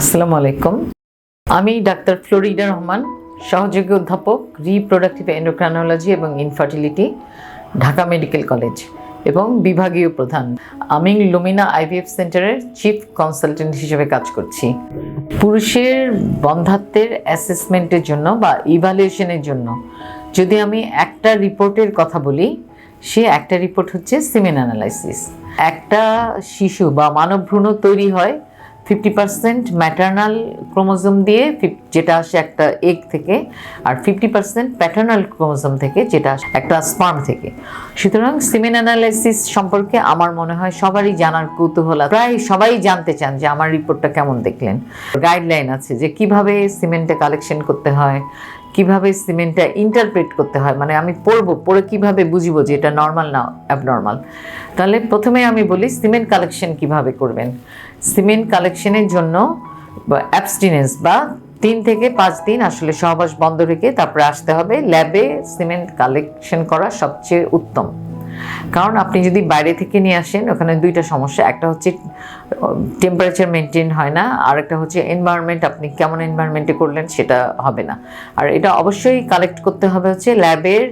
আসসালামু আলাইকুম। আমি ডাক্তার ফ্লোরিডা রহমান, সহযোগী অধ্যাপক রিপ্রোডাক্টিভ এন্ডোক্রানোলজি এবং ইনফার্টিলিটি ঢাকা মেডিকেল কলেজ এবং বিভাগীয় প্রধান। আমি লুমিনা আইভিএফ সেন্টারের চিফ কনসালটেন্ট হিসেবে কাজ করছি। পুরুষের বন্ধাত্বের অ্যাসেসমেন্টের জন্য বা ইভ্যালুয়েশনের জন্য যদি আমি একটা রিপোর্টের কথা বলি, সে একটা রিপোর্ট হচ্ছে সিমেন অ্যানালাইসিস একটা শিশু বা মানব ভ্রূণ তৈরি হয় ফিফটি পার্সেন্ট ম্যাটার্নাল ক্রোমোজোম দিয়ে যেটা আসে একটা এগ থেকে, আর ফিফটি পার্সেন্ট প্যাটার্নাল ক্রোমোজোম থেকে যেটা আসে একটা স্পার্ম থেকে সুতরাং সিমেন অ্যানালাইসিস সম্পর্কে আমার মনে হয় সবারই জানার কৌতূহল। প্রায় সবাই জানতে চান যে আমার রিপোর্টটা কেমন দেখলেন গাইডলাইন আছে যে কীভাবে সিমেন্টে কালেকশন করতে হয় কীভাবে সিমেন্টটা ইন্টারপ্রেট করতে হয়? মানে আমি পড়ব, পড়ে কীভাবে বুঝব যে এটা নর্মাল না অ্যাবনর্মাল তাহলে প্রথমে আমি বলি সিমেন্ট কালেকশন কীভাবে করবেন? সিমেন্ট কালেকশনের জন্য অ্যাবস্টিনেন্স বা তিন থেকে পাঁচ দিন আসলে সহবাস বন্ধ রেখে তারপরে আসতে হবে। ল্যাবে সিমেন্ট কালেকশন করা সবচেয়ে উত্তম। কারণ আপনি যদি বাইরে থেকে নিয়ে আসেন, ওখানে দুইটা সমস্যা। একটা হচ্ছে টেম্পারেচার মেনটেন হয় না আর একটা হচ্ছে এনভায়রনমেন্ট আপনি কেমন এনভায়রনমেন্টে করলেন সেটা হবে না। আর এটা অবশ্যই কালেক্ট করতে হবে হচ্ছে ল্যাবের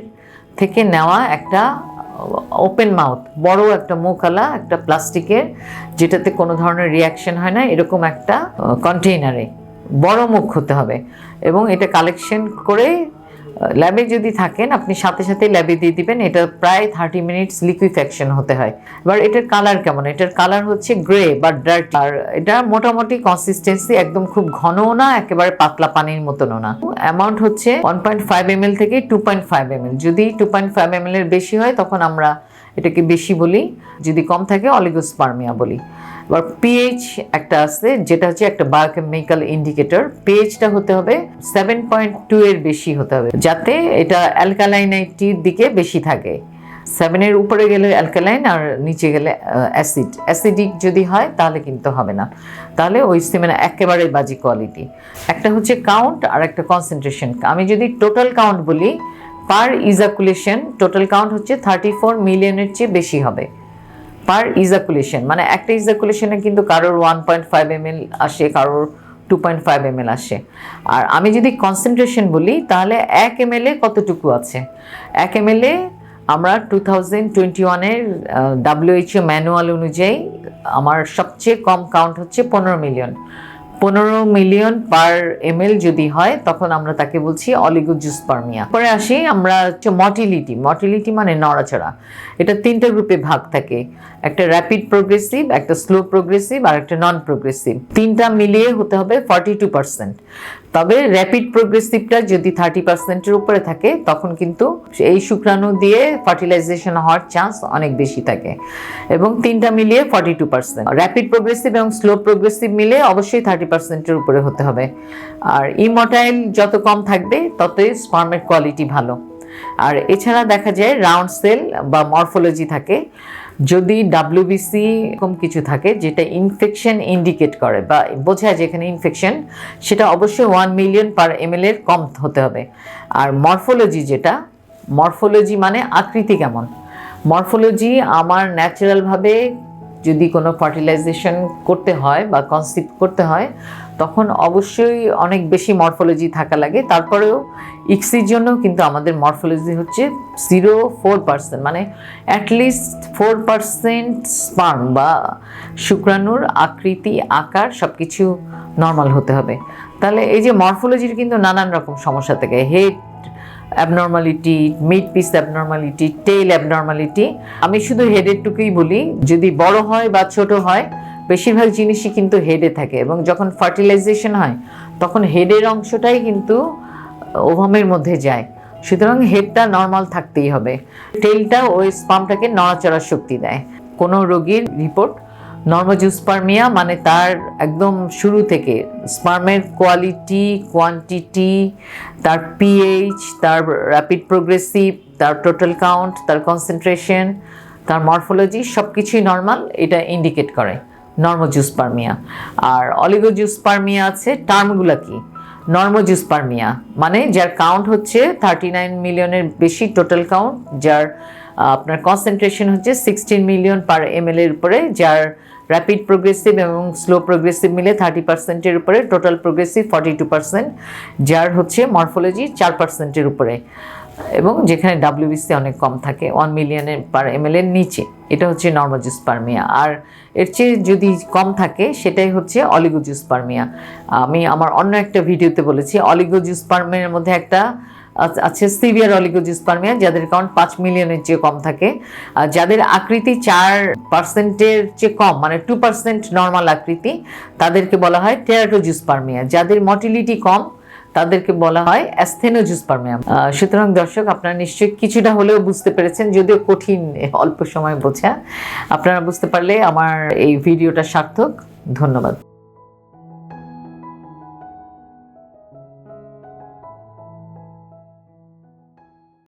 থেকে নেওয়া একটা ওপেন মাউথ বড় একটা মুখালা একটা প্লাস্টিকের, যেটাতে কোনো ধরনের রিয়াকশন হয় না, এরকম একটা কন্টেইনারে বড় মুখ হতে হবে। এবং এটা কালেকশন করে ল্যাবে যদি থাকেন, আপনি সাথে সাথে ল্যাবে দিয়ে দিবেন। এটা প্রায় থার্টি মিনিটস লিকুইফ্যাকশন হতে হয়। এবার এটার কালার কেমন? এটার কালার হচ্ছে গ্রে বা ডার্ক আর এটা মোটামুটি কনসিস্টেন্সি একদম খুব ঘনও না, একেবারে পাতলা পানির মতনও না। অ্যামাউন্ট হচ্ছে ওয়ান পয়েন্ট ফাইভ এম থেকে টু পয়েন্ট ফাইভ এম যদি টু পয়েন্ট ফাইভ এম এর বেশি হয়, তখন আমরা এটাকে বেশি বলি। যদি কম থাকে অলিগোস্পার্মিয়া বলি। এবার পিএইচ একটা আছে, যেটা হচ্ছে একটা বায়োকেমিক্যাল ইন্ডিকেটর পিএইচটা হতে হবে সেভেন পয়েন্ট টু এর বেশি হতে হবে, যাতে এটা অ্যালকালাইনাইটির দিকে বেশি থাকে। সেভেনের উপরে গেলে অ্যালকালাইন আর নিচে গেলে অ্যাসিড অ্যাসিডিক যদি হয়, তাহলে কিন্তু হবে না। তাহলে ওই সিমেনা একেবারে বাজে কোয়ালিটি একটা হচ্ছে কাউন্ট আর একটা কনসেন্ট্রেশন আমি যদি টোটাল কাউন্ট বলি পার ইজাকুলেশন টোটাল কাউন্ট হচ্ছে থার্টি ফোর মিলিয়নের চেয়ে বেশি হবে। পার ইজাকুলেশন মানে একটা ইজাকুলেশনে কিন্তু কারোর ওয়ান পয়েন্ট ফাইভ এম আসে, কারোর টু পয়েন্ট ফাইভ এম আসে। আর আমি যদি কনসেন্ট্রেশন বলি, তাহলে এক এম এল কতটুকু আছে? এক এম এল আমরা টু থাউজেন্ড টোয়েন্টি ওয়ানের ডাব্লিউএইচও ম্যানুয়াল অনুযায়ী আমার সবচেয়ে কম কাউন্ট হচ্ছে পনেরো মিলিয়ন পনেরো মিলিয়ন পার এম যদি হয়, তখন আমরা তাকে বলছি অলিগোজুসপার্মিয়া পরে আসি আমরা হচ্ছে মটিলিটি। মটিলিটি মানে নড়াচড়া। এটা তিনটা গ্রুপে ভাগ থাকে। একটা র্যাপিড প্রোগ্রেসিভ একটা স্লো প্রোগ্রেসিভ আর একটা নন প্রোগ্রেসিভ তিনটা মিলিয়ে হতে হবে ফর্টি টু পার্সেন্ট তবে র্যাপিড প্রোগ্রেসিভটা যদি থার্টি পার্সেন্টের উপরে থাকে, তখন কিন্তু এই শুক্রাণু দিয়ে ফার্টিলাইজেশন হওয়ার চান্স অনেক বেশি থাকে। এবং তিনটা মিলিয়ে forty two percent rapid progressive এবং স্লো প্রোগ্রেসিভ মিলে অবশ্যই থার্টি পার্সেন্টের উপরে হতে হবে। আর ইমোটাইল যত কম থাকবে, ততই স্পার্মের কোয়ালিটি ভালো। আর এছাড়া দেখা যায় রাউন্ড সেল বা মরফোলজি থাকে। যদি ডাব্লিউবিসি এরকম কিছু থাকে যেটা ইনফেকশন ইন্ডিকেট করে বা বোঝায় যেখানে ইনফেকশন সেটা অবশ্যই ওয়ান মিলিয়ন পার এম এর কম হতে হবে। আর মরফোলজি যেটা মরফোলজি মানে আকৃতি কেমন? মরফোলজি আমার ন্যাচারালভাবে যদি কোনো ফার্টিলাইজেশন করতে হয় বা কনসিভ করতে হয়, তখন অবশ্যই অনেক বেশি মরফোলজি থাকা লাগে। তারপরেও ইক্সির জন্য কিন্তু আমাদের মরফোলজি হচ্ছে জিরো ফোর পার্সেন্ট মানে at least four percent sperm বা শুক্রাণুর আকৃতি, আকার সব কিছু নর্মাল হতে হবে। তাহলে এই যে মরফোলজির কিন্তু নানান রকম সমস্যা থাকে। Head abnormality mid piece abnormality tail abnormality আমি শুধু হেডের টুকুই বলি, যদি বড় হয় বা ছোট হয়, বেশিরভাগ জিনিসই কিন্তু হেডে থাকে এবং যখন ফার্টিলাইজেশন হয়, তখন হেডের অংশটাই কিন্তু ওভামের মধ্যে যায়। সুতরাং হেডটা নর্মাল থাকতেই হবে। টেলটা ওই স্পামটাকে নড়াচড়ার শক্তি দেয়। কোনো রোগীর রিপোর্ট নর্মোজুসপার্মিয়া মানে তার একদম শুরু থেকে স্পার্মের কোয়ালিটি কোয়ান্টিটি তার পিএইচ তার র্যাপিড প্রোগ্রেসিভ তার টোটাল কাউন্ট তার কনসেন্ট্রেশন তার মরফোলজি সব কিছুই নর্মাল এটা ইন্ডিকেট করে নর্মোজুসপার্মিয়া আর অলিগোজুসপার্মিয়া আছে টার্মগুলো কি? নর্মোজুসপার্মিয়া মানে যার কাউন্ট হচ্ছে থার্টি নাইন মিলিয়নের বেশি টোটাল কাউন্ট যার আপনার কনসেন্ট্রেশন হচ্ছে সিক্সটিন মিলিয়ন পার এম এর উপরে, যার র্যাপিড প্রোগ্রেসিভ এবং স্লো প্রোগ্রেসিভ মিলে থার্টি পার্সেন্টের উপরে total progressive forty two percent যার হচ্ছে মরফোলজি চার পার্সেন্টের উপরে। এবং যেখানে ডাব্লিউবিসি অনেক কম থাকে ওয়ান মিলিয়নের পার এম এর নিচে। এটা হচ্ছে নর্মোজিসপার্মিয়া আর এর চেয়ে যদি কম থাকে, সেটাই হচ্ছে অলিগোজিসপার্মিয়া আমি আমার অন্য একটা ভিডিওতে বলেছি অলিগোজিসপার্মিয়ার মধ্যে একটা আছ- আছে সিভিয়ার অলিগোজিসপার্মিয়া যাদের কাউন্ট পাঁচ মিলিয়নের চেয়ে কম থাকে। যাদের আকৃতি চার পার্সেন্টের চেয়ে কম মানে টু পার্সেন্ট নর্মাল আকৃতি, তাদেরকে বলা হয় টেরাটোজিসপার্মিয়া যাদের মটিলিটি কম, তাদেরকে বলা হয় অ্যাস্থেনোজিসপার্মিয়া সুতরাং দর্শক, আপনারা নিশ্চয়ই কিছুটা হলেও বুঝতে পেরেছেন, যদিও কঠিন, অল্প সময় বোঝা। আপনারা বুঝতে পারলে আমার এই ভিডিওটা সার্থক। ধন্যবাদ।